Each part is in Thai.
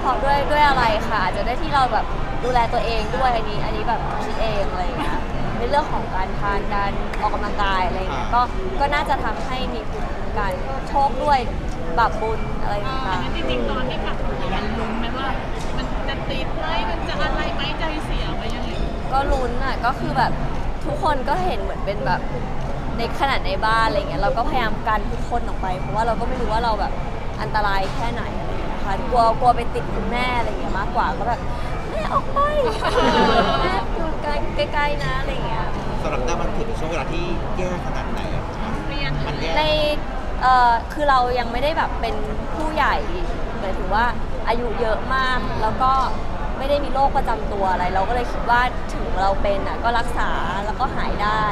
เพราะด้วยด้วยอะไรค่ะอาจจะได้ที่เราแบบดูแลตัวเองด้วยอันนี้ อันนี้แบบคิดเองอะไรอย่างเงี้ยในเรื่องของการทานการออกกำลังกายอะไรอย่างเงี้ยก็ก็น่าจะทำให้มีภูมิคุ้มกันโชคด้วยบาปบุญอะไรต่างจริงๆตอนที่ขับรถมันลุ้นไหมว่า มันจะติดไหมมันจะอะไรไหมใจเสียไหมยังไงๆก็ลุ้นอะก็คือแบบทุกคนก็เห็นเหมือนเป็นแบบในขนาดในบ้านอะไรเงี้ยเราก็พยายามกันทุกคนออกไป เพราะว่าเราก็ไม่รู้ว่าเราแบบอันตรายแค่ไหน ค่ะกลัวกลัวไปติดคุณแม่อะไรอย่างเงี้ยมากกว่าก็แบบแม่ออกไปแม่อยู่ใกล้ใกล้ๆนะอะไรอย่างเงี้ยสำหรับแต่มันถือเป็นช่วงเวลาที่แย่ขนาดไหนอะคะเรียนมันแย่ในเอ่อคือเรายังไม่ได้แบบเป็นผู้ใหญ่หมายถึงว่าอายุเยอะมากแล้วก็ไม่ได้มีโรคประจำตัวอะไร เราก็เลยคิดว่าถึงเราเป็นอะก็รักษาแล้วก็หายได้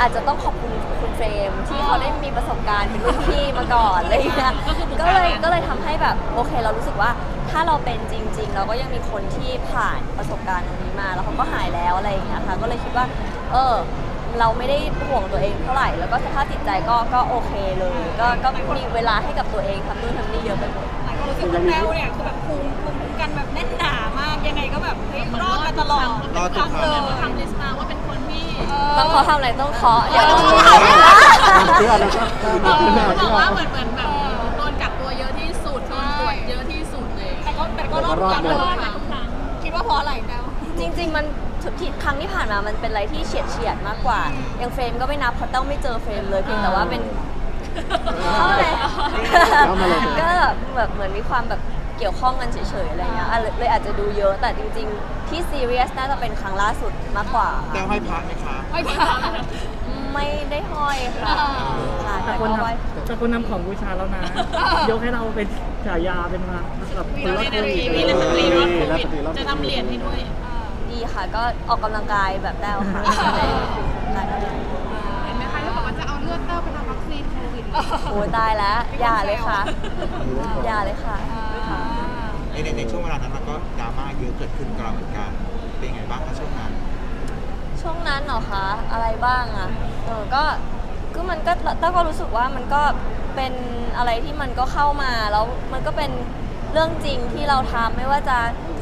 อาจจะต้องขอบคุณคุณเฟรมที่เขาได้มีประสบการณ์เป็นรุ่นพี่มาก่อนอะไรอย่างเงี้ยก็เลยก็เลยทำให้แบบโอเค เรารู้สึกว่าถ้าเราเป็นจริง ๆ เราก็ยังมีคนที่ผ่านประสบการณ์ตรงนี้มา แล้วเขาก็หายแล้วอะไรอย่างเงี้ยค่ะก็เลยคิดว่า เออ เราไม่ได้ห่วงตัวเองเท่าไหร่ แล้วก็สภาพจิตใจก็ก็โอเคเลย ก็ก็มีเวลาให้กับตัวเองทำนู่นทำนี่เยอะไปหมดหลายคน รู้สึกว่าแต้วเนี่ยคือแบบภูมิภูมิคุ้มกันแบบแน่นหนามากยังไงก็แบบเฮ้ยรอดมาตลอดรอดทุกคเลรั้งยทำลิสต์มาว่าเป็นคนที่ต้องขอทำอะไรต้องเคาะเดี๋ยวเชื่อแล้วก็เออเอเชื่ออเชื่บอกอว่าเหมือนเหมือนแบบโดนกักตัวเยอะที่สุดโดนตรวจเยอะที่สุดเลย แต่ก็แต่ก็รอดรอดจากหมดรอดมาทุกครั้งคิดว่าเพราะอะไรแต้ว จริง ๆ มันทุกทีครั้งที่ผ่านมามันเป็นอะไรที่เฉียดเฉียดๆมากกว่า อย่างเฟรมก็ไม่นับเพราะต้องไม่เจอเฟรมเลยเพียงแต่ว่าเป็น เข้ามาเลยเข้ามาเลย ก็แบบเหมือนมีความแบบเกี่ยวข้องกันเฉยๆอะไรเงี้ยอะเลยเลยอาจจะดูเยอะแต่จริงๆ ที่ซีเรียสน่าจะเป็นครั้งล่าสุดมากกว่า แต้วให้พระไหมคะ ไม่ผ่าน ไม่ได้ห้อยค่ะค่ะแต่แต่คนก็นไว้ำแต่คนนำของบูชาแล้วนะ ยกให้เราเป็นฉายาเป็นมาแบบคนรอดโควิดมีนักดนตรีรอดโควิดรอดโควิดจะทำเหรียญให้ด้วย ดีค่ะก็ออกกำลังกายแบบแต้วค่ะ ได้ โอ้ยตายแล้วอย่าเลยค่ะ อย่าเลยค่ะค่ะ ในในในช่วงเวลานั้นมันก็ดราม่าเยอะเกิดขึ้นกับเราเหมือนกันเป็นไงบ้างคะช่วงนั้นช่วงนั้นเหรอคะ อะไรบ้างอะเออก็ก็มันก็แต้วก็รู้สึกว่ามันก็เป็นอะไรที่มันก็เข้ามาแล้วมันก็เป็นเรื่องจริงที่เราทำไม่ว่าจะ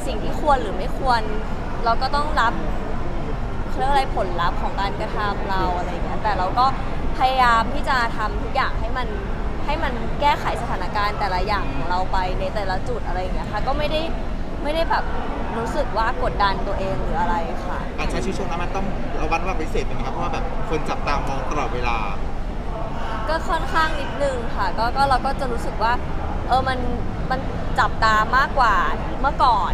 สิ่งที่ควรหรือไม่ควร เราก็ต้องรับเขาเรียกอะไรผลลัพธ์ของการกระทำเราอะไรอย่างเงี้ยแต่เราก็ พยายามที่จะทำทุกอย่างให้มันให้มันแก้ไขสถานการณ์แต่ละอย่างของเราไปในแต่ละจุดอะไรอย่างเงี้ยค่ะก็ไม่ได้ไม่ได้แบบรู้สึกว่ากดดันตัวเองหรืออะไรค่ะ การใช้ชีวิตช่วงนั้นมันต้องระวัดระวังพิเศษไหมครับ เพราะว่าแบบคนจับตามองตลอดเวลา ก็ค่อนข้างนิดนึงค่ะก็ก็เราก็จะรู้สึกว่า เออมันมันจับตามากกว่าเมื่อก่อน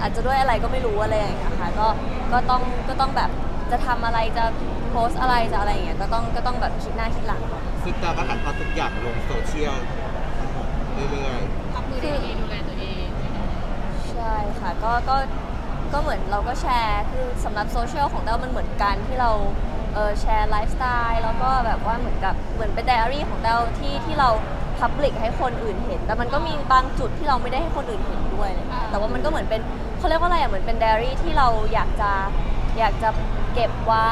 อาจจะด้วยอะไรก็ไม่รู้อะไรอย่างเงี้ยค่ะก็ก็ต้องก็ต้องแบบจะทำอะไรจะโพ สต์อะไรจะอะไรอย่างเงี้ยก็ต้องก็ต้องแบบคิดหน้าคิดหลังก่อนซึ่งแต้วก็ถ่ายทอดทุกอย่างลงโซเชียลทั้งหมดเรื่อยรับมือดูได้แลดีดูแลตัวเองใช่ค่ะก็ก็ก็เหมือนเราก็แชร์คือสำหรับโซเชียลของเรามันเหมือนกันที่เราเออแชร์ไลฟ์สไตล์แล้วก็แบบว่าเหมือนกับเหมือนเป็นไดอารี่ของเราที่ที่เราพับลิกให้คนอื่นเห็น แต่มันก็มีบางจุดที่เราไม่ได้ให้คนอื่นเห็นด้วยอะไรเงี้ยแต่ว่ามันก็เหมือนเป็นเขาเรียกว่าอะไรอะเหมือนเป็นไดอารี่ที่เราอยากจะอยากจะเก็บไว้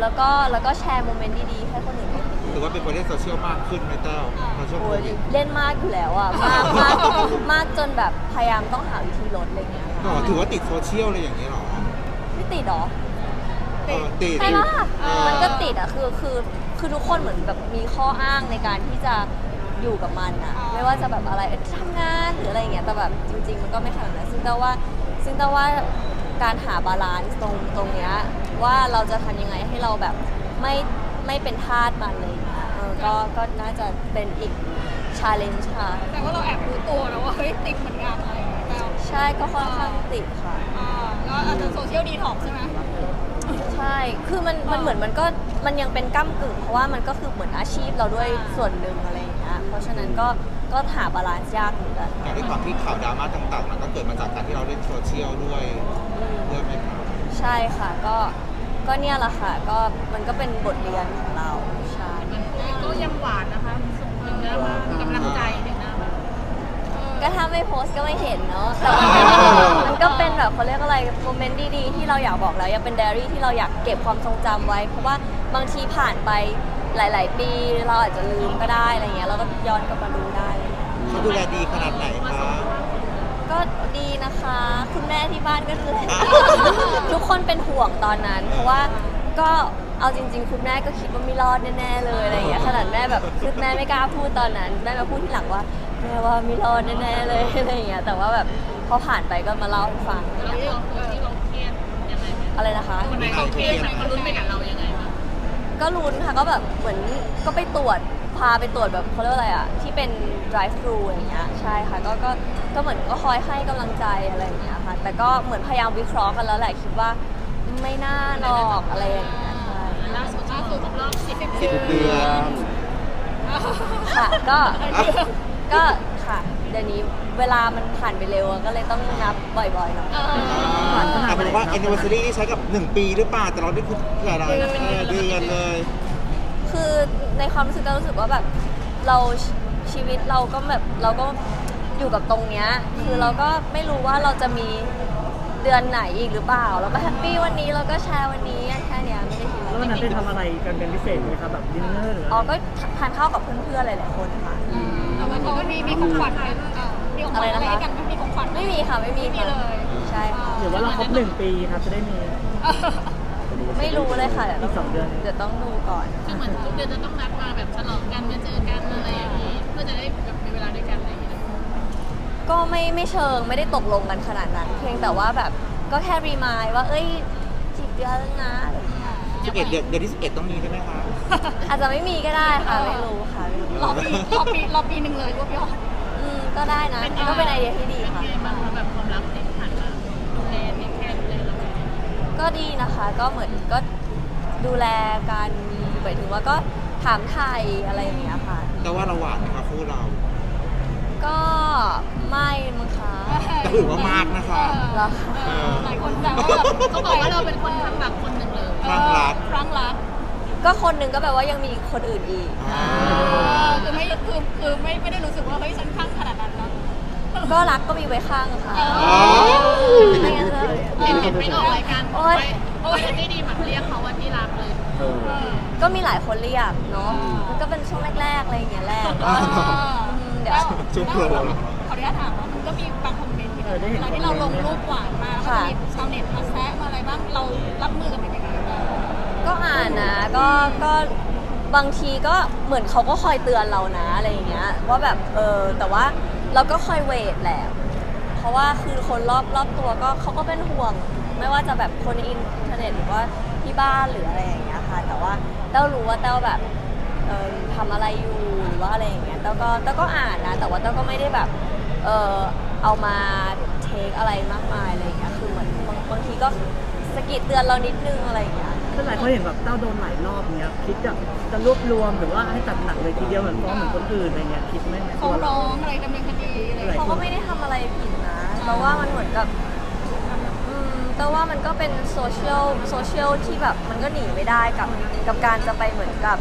แล้วก็แล้วก็แชร์โมเมนต์ดีๆให้คนอื่นได้เห็นๆถือว่าเป็นคนเล่นโซเชียลมากขึ้นไหมแต้วพอช่วงโคโอ้ยวิดเล่นมากอยู่แล้วอะมากมากมากจนแบบพยายามต้องหาวิธีลดอะไรเงี้ยอ๋อถือว่าติดโซเชียลเลยอย่างนี้เหรอไม่ติดหรอ เออติดใช่ปะเออ มันก็ติดอะคือคือคือทุกคนเหมือนแบบมีข้ออ้างในการที่จะอยู่กับมันอะไม่ว่าจะแบบอะไรเอ้ยทำงานหรืออะไรอย่างเงี้ยแต่แบบจริง ๆ มันก็ไม่ขนาดนั้นซึ่งแต่ว่าซึ่งแต่ว่าการหาบาลานซ์ตรงตรงเนี้ย ว่าเราจะทำยังไงให้เราแบบไม่ไม่เป็นทาสมันเลยเออก็ก็น่าจะเป็นอีกชาเลนจ์ค่ะ แต่ว่าเราแอบรู้ตัวนะว่าเฮ้ยติดเหมือนกันอะไรอย่างเงี้ยแต้วใช่ก็ค่อนข้างติดค่ะ อ่าก็อาจจะโซเชียลดีท็อกใช่ไหม ใช่ คือมันมันเหมือนมันก็มันยังเป็นก้ากึ่ง เพราะว่ามันก็คือเหมือนอาชีพเราด้วยส่วนหนึ่งอะไรอย่างเงี้ย เพราะฉะนั้นก็ก็หาบาลานซ์ยากเหมือนกันแต่ด้วยความที่ข่าวดราม่าต่างๆ มันก็เกิดมาจากการที่เราเล่นโซเชียลด้วยด้วยไหมครับใช่ค่ะ ก็ ก็เนี่ยแหละค่ะก็มันก็เป็นบทเรียนของเราใช่มันก็ยังหวานนะคะส่งถึงหน้าบ้านกำลังใจถึงหน้าบ้านก็ถ้าไม่โพสต์ก็ไม่เห็นเนาะแต่ว่ามันก็เป็นแบบเขาเรียกอะไรโมเมนต์ดีๆที่เราอยากบอกแล้วอยากเป็นไดอารี่ที่เราอยากเก็บความทรงจำไว้ เพราะว่าบางทีผ่านไปหลาย ๆ ปีเราอาจจะลืมก็ได้อะไรเงี้ยเราก็ย้อนกลับมาดูได้ เขาดูแลดีขนาดไหนคะ ที่บ้านก็ดูแลทุกคนเป็นห่วงตอนนั้น เพราะว่าก็เอาจริง ๆ คุณแม่ก็คิดว่าไม่รอดแน่ๆเลยอะไรอย่างเงี้ยขนาดแม่แบบคือแม่ไม่กล้าพูดตอนนั้น แม่มาพูดที่หลังว่าแม่ว่าไม่รอดแน่ๆเลยอะไรอย่างเงี้ยแต่ว่าแบบพอผ่านไปก็มาเล่าให้ฟังเราที่เราที่เราเครียดยังไงไหมอะไรนะคะ คนไหนเขาเครียดไหนเขาลุ้นไปกับเรายังไงบ้างก็ลุ้นค่ะก็แบบเหมือนก็ไปตรวจพาไปตรวจแบบเขาเรียกว่าอะไรอะที่เป็น drive thru อย่างเงี้ยใช่ค่ะ ก็ก็ ก็เหมือนก็คอยให้กำลังใจอะไรอย่างเงี้ยค่ะ แต่ก็เหมือนพยายามวิเคราะห์กันแล้วแหละคิดว่าไม่น่าหรอกอะไรอย่างเงี้ยใช่ล่าสุดล่าสุดครบรอบสิบสิบเดือน ค่ะก็ก็ค่ะเดี๋ยวนี้เวลามันผ่านไปเร็วอะก็เลยต้องนับบ่อยๆหน่อยผ่านขนาดแต่ไหนเป็นว่าครับ anniversary ที่ใช้กับ 1 ปีหรือเปล่า แต่เราได้คือหลายๆเออเดือนเลย คือในความรู้สึกก็รู้สึกว่าแบบเราชีวิตเราก็แบบเราก็ อยู่กับตรงเนี้ยคือเราก็ไม่รู้ว่าเราจะมีเดือนไหนอีกหรือเปล่า เราก็แฮปปี้วันนี้เราก็แชร์วันนี้แค่เนี้ยไม่ได้คิดแล้วอะไรวันนั้นได้ทำอะไรกันเป็นพิเศษไหมครับแบบดินเนอร์หรืออ๋ออะไรก็ทานข้าวกับเพื่อนๆหลายๆคนค่ะแต่ว่าเขาก็มีมีของขวัญให้เออมีของขวัญอะไรให้กันไหมมีของขวัญหไม่มีค่ะไม่มีไม่มีค่ะเลย ใช่ค่ะหรือว่าเราครบหนึ่งปีครับจะได้มีไม่รู้เลยค่ะเดี๋ยวอีกสองเดือนเดี๋ยวต้องดูก่อนคือเหมือนทุกเดือนจะต้องนัดมาแบบฉลองกันมาเจอกันอะไรอย่างนี้เพื่อจะได้ ก็ไม่ไม่เชิงไม่ได้ตกลงกันขนาดนั้น เพียงแต่ว่าแบบก็แค่รีมายว่า เอ้ยจีบเดือนแล้วนะอะไรอย่างเงี้ย11เดือนเดือนที่11ต้องมีใช่ไหมคะ อาจจะไม่มีก็ได้ค่ะไม่รู้ค่ะไม่รู้รอปีรอปีรอปีหนึ่งเลยรวบยอด อืมก็ได้นะก็เป็นไอเดียที่ดีเป็นค่ะไงบ้างคะแบบความรักที่ผ่านมาดูแลเทคแคร์ดูแลเราก็ดีนะคะก็เหมือนก็ดูแลกันหมายถึงว่าก็ถามไทยอะไรอย่างเงี้ยค่ะ แต่ว่าเราหวานนะคะคู่เรา ก็ ไม่มั้งคะแต่ถือว่ามากนะคะ เหรอเออหลายคนแต่ว่าแบบเขาบอกว่าเราเป็นคนข้างรักคนหนึ่งเลยครั้งรักครั้งรักก็คนหนึ่งก็แปลว่ายังมีคนอื่นอีกอ่าคือไม่คือคือไม่ไม่ได้รู้สึกว่าเฮ้ยฉันข้างขนาดนั้นนะ ก็รักก็มีไว้ข้างค่ะอ๋อ ไม่งั้นเลย เห็นเห็นไปออกรายการโอ๊ยโอ้ยไม่ดีแบบเรียกเขาว่าที่รักเลย เออ ก็มีหลายคนเรียกเนาะ มันก็เป็นช่วงแรกๆอะไรอย่างเงี้ยแรกก็อืมเดี๋ยว ช่วงโปรขออ นุญาตถามว่ามันก็มีบางคอมเมนต์ที่แบบเวลาที่เราลงรูปหวานมาแล้วก็มีชาวเน็ตมาแซะมาอะไรบ้างเรารับมือกับมันยังไงบ้างก็อ่านนะก็ก็บางทีก็เหมือนเขาก็คอยเตือนเรานะอะไรอย่างเงี้ยว่าแบบเออแต่ว่าเราก็คอยเวทแหละเพราะว่าคือคนรอบรอบตัวก็เขาก็เป็นห่วง ไม่ว่าจะแบบคนในอินเทอร์เน็ตหรือว่าที่บ้านหรืออะไรอย่างเงี้ยค่ะแต่ว่าเต้ารู้ว่าเต้าแบบเออทำอะไรอยู่หรือว่าอะไรอย่างเงี้ยเต้าก็เต้าก็อ่านนะ แต่ว่าเต้าก็ไม่ได้แบบ เออเอามาเทคอะไรมากมายอะไรอย่างเงี้ยคือเหมือนบางบางทีก็สะกิดเตือนเรานิดนึงอะไรอย่างเงี้ยคือหลายคนเห็นแบบเต้าโดนหลายรอบเนี้ยคิดจะจะรวบรวมหรือว่าให้ตัดหนักเลยทีเดียวเหมือนฟ้องเหมือนคนอื่นอะไรเงี้ยคิดไหมในฟ้ตัองวเราร้องอะไรดำเนินคดีอะไรหลายเขาคก็นไม่ได้ทำอะไรผิดนะแต่ว่ามันเหมือนกับอืมแต่ว่ามันก็เป็นโซเชียลโซเชียลที่แบบมันก็หนีไม่ได้กับกับการจะไปเหมือนกับ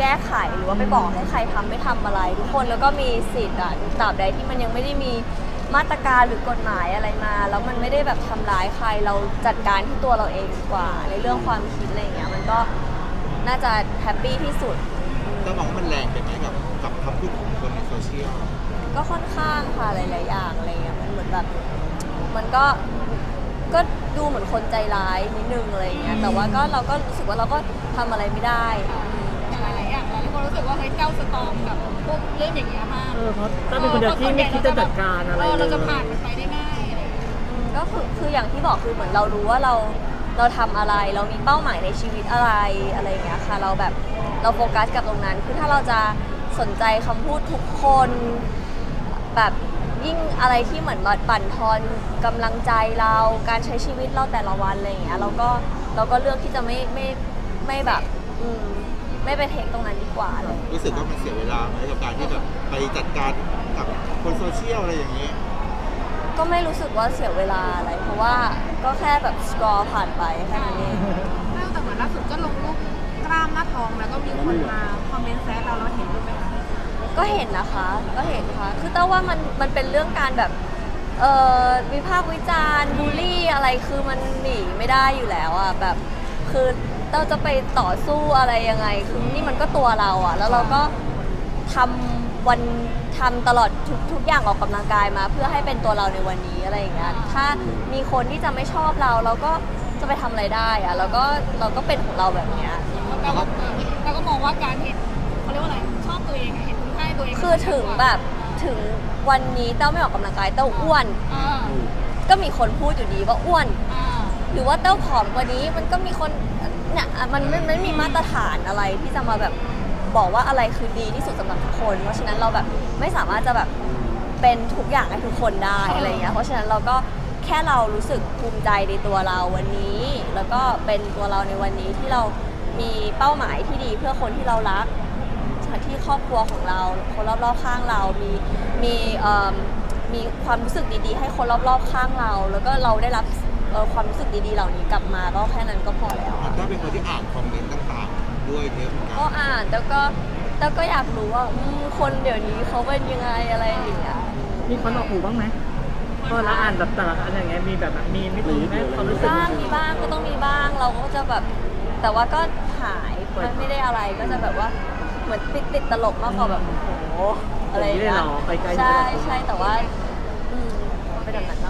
แก้ไขหรือว่าไปบอกให้ใครทำไม่ทำอะไร ทุกคนแล้วก็มีสิทธิ์อะตราบใดที่มันยังไม่ได้มีมาตรการหรือกฎหมายอะไรมา แล้วมันไม่ได้แบบทำร้ายใครเราจัดการที่ตัวเราเองดีกว่า ในเรื่องความคิดอะไรอย่างเงี้ยมันก็น่าจะแฮปปี้ที่สุดต้องมองว่ามันแรงไปไหมกับกับคำพูดของคนในโซเชียลก็ค่อนข้างค่ะหลาย ๆ อย่างอะไรเงี้ยมันเหมือนแบบมันก็ก็ดูเหมือนคนใจร้ายนิดนึงอะไรเงี้ยแต่ว่าก็เราก็รู้สึกว่าเราก็ทำอะไรไม่ได้ คนรู้สึกว่าเฮ้ยเจ้าสตรองกับพวกเรื่องอย่างเงี้ยมากเออเพราะเต้าเป็นคนเดียวที่ไม่คิดจะจัดการอะไรเออเลเรายจะผ่านมันไปได้ง่ายอะไรอย่างเงี้ยอืมก็คือคืออย่างที่บอกคือเหมือนเรารู้ว่าเราเราทำอะไรเรามีเป้าหมายในชีวิตอะไรอะไรเงี้ยค่ะเราแบบเราโฟกัสกับตรงนั้นคือถ้าเราจะสนใจคำพูดทุกคน แบบยิ่งอะไรที่เหมือนแบบบั่นทอนกำลังใจเราการใช้ชีวิตเราแต่ละวันอะไรอย่างเงี้ยเราก็เราก็เลือกที่จะไม่ไม่ไม่แบบอืม ไม่ไปเทคตรงนั้นดีกว่าเลยรู้สึกว่ามันเสียเวลาไหมกับการที่แบบไปจัดการกับคนโซเชียลอะไรอย่างนี้ ก็ไม่รู้สึกว่าเสียเวลาอะไรเพราะว่าก็แค่แบบสกรอผ่านไปแค่นั้นเองแต่เหมือนล่าสุดก็ลงรูปกล้ามหน้าท้องแล้วก็มีคนมาคอมเมนต์แซะเราเราเห็นรูปไหมคะก็เห็นนะคะก็เห็นค่ะคือแต่ว่ามันมันเป็นเรื่องการแบบเอ่อวิพากษ์วิจารณ์บูลลี่อะไรคือมันหนีไม่ได้อยู่แล้วอะแบบคือ เราจะไปต่อสู้อะไรยังไงคือนี่มันก็ตัวเราอะแล้วเราก็ทำวันทำตลอดทุกทุกอย่างออกกำลังกายมา เพื่อให้เป็นตัวเราในวันนี้อะไรอย่างเงี้ยถ้ามีคนที่จะไม่ชอบเราเราก็จะไปทำอะไรได้อะแล้วก็เราก็เป็นของเราแบบเนี้ย เราก็เราก็มองว่าการเห็นเขาเรียกว่าอะไรชอบตัวเองอะเห็นคุณค่าในตัวเองคือถึงแบบถึงวันนี้เต้าไม่ออกกำลังกายเต้าอ้วน อ่าก็มีคนพูดอยู่ดีว่าอ้วน อ่าหรือว่าเต้าผอมกว่านี้มันก็มีคน เนี่ยมันไม่ไม่มีมาตรฐานอะไรที่จะมาแบบบอกว่าอะไรคือดีที่สุดสำหรับทุกคน เพราะฉะนั้นเราแบบไม่สามารถจะแบบเป็นทุกอย่างให้ทุกคนได้อะไรเงี้ยเพราะฉะนั้นเราก็แค่เรารู้สึกภูมิใจในตัวเราวันนี้ แล้วก็เป็นตัวเราในวันนี้ที่เรามีเป้าหมายที่ดีเพื่อคนที่เรารักที่ครอบครัวของเราคนรอบๆข้างเรา มีมีเอิ่มมีความรู้สึกดีๆ ให้คนรอบๆข้างเรา แล้วก็เราได้รับ เอ่อความรู้สึกดีๆเหล่านี้กลับมาก็แค่นั้นก็พอแล้วมันก็เป็นคนที่อ่านคอมเมนต์ต่างๆ ด้วยเยอะเหมือนกัก็นอ่านแล้วก็แล้วก็อยากรู้ว่าอืมคนเดี๋ยวนี้เขาเป็นยังไงอะไรอย่างเงี้ยมีคนออกหูบ้างไหมพอเราอ่านแบบแต่ละอันอย่างเงี้ยมีแบบมีไม่ดีไหมความรู้สึกบ้างมีบ้างก็ต้องมีบ้างเราก็จะแบบ แต่ว่าก็หายมันไม่ได้อะไรก็จะแบบว่าเหมือนติดติดตลกมากกว่าแบบโอ้โหอะไรอย่างไม่ได้เงี้หยรอไปไกลใช่ใช่แต่ว่าอืมเป็นแบบนั้นมากกว่าค่ะ